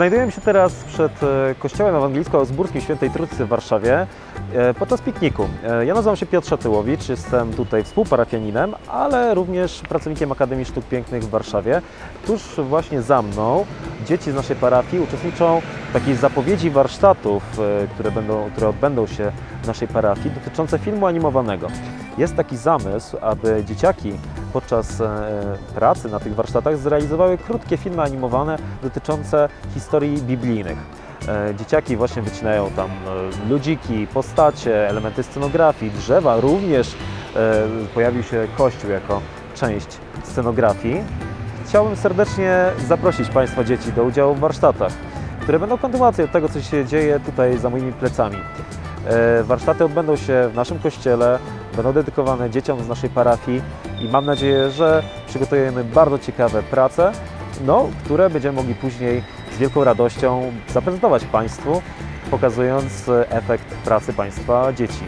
Znajdujemy się teraz przed e, kościołem ewangelicko-osburskim Świętej Trójcy w Warszawie e, podczas pikniku. E, Ja nazywam się Piotr Szatyłowicz, jestem tutaj współparafianinem, ale również pracownikiem Akademii Sztuk Pięknych w Warszawie. Tuż właśnie za mną dzieci z naszej parafii uczestniczą w takiej zapowiedzi warsztatów, które, będą, które odbędą się w naszej parafii dotyczące filmu animowanego. Jest taki zamysł, aby dzieciaki podczas e, pracy na tych warsztatach zrealizowały krótkie filmy animowane dotyczące historii biblijnych. E, Dzieciaki właśnie wycinają tam e, ludziki, postacie, elementy scenografii, drzewa, również pojawił się kościół jako część scenografii. Chciałbym serdecznie zaprosić Państwa dzieci do udziału w warsztatach, które będą kontynuacją tego, co się dzieje tutaj za moimi plecami. Warsztaty odbędą się w naszym kościele, będą dedykowane dzieciom z naszej parafii i mam nadzieję, że przygotujemy bardzo ciekawe prace, no, które będziemy mogli później z wielką radością zaprezentować Państwu, pokazując efekt pracy Państwa dzieci.